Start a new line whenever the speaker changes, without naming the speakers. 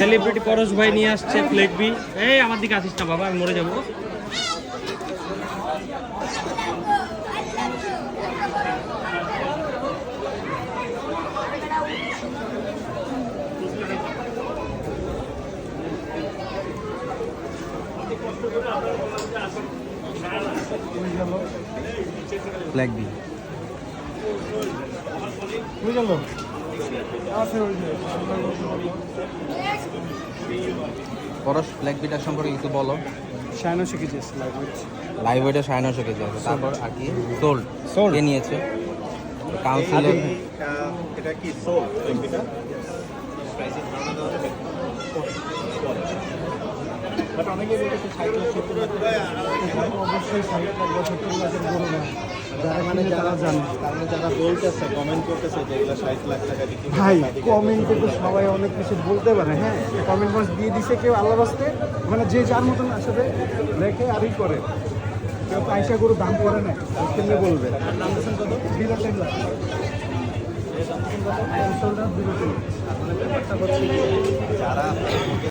Celebrity পরশ ভাই নিয়ে আসছে ফ্লেগবি এই আমার দিকে আসিস না বাবা আমি মরে যাব।
ব্ল্যাক বি
বুঝে গেল? আছে ওই যে
পরশ ব্ল্যাক বিটার সম্পর্কে কিছু বলো।
শাইনো শিখেছিস ল্যাঙ্গুয়েজ
লাইভ ওয়েটে সাড়ে নশো কেজি আছে তারপর আর কি? Sold
Sold.
কে নিয়েছে? কাউন্সিলের
এটা কি সোল বাট অনেকে
অবশ্যই লাখ যারা মানে যারা জানে
মানে যারা বলতেছে কমেন্ট করতেছে যে এগুলো ষাট লাখ টাকা বিক্রি করতে
ভাই। কমেন্টে তো সবাই অনেক কিছু বলতে পারে হ্যাঁ? কমেন্ট বক্স দিয়ে দিছে কেউ আল্লাহ রাস্তে মানে যে যার মতন আসলে লেখে আরই করে। কেউ আইসা গরু দাম করে না কেমনি বলবে।
কত?
লাখ। তিন লাখ।
হচ্ছে কি, যারা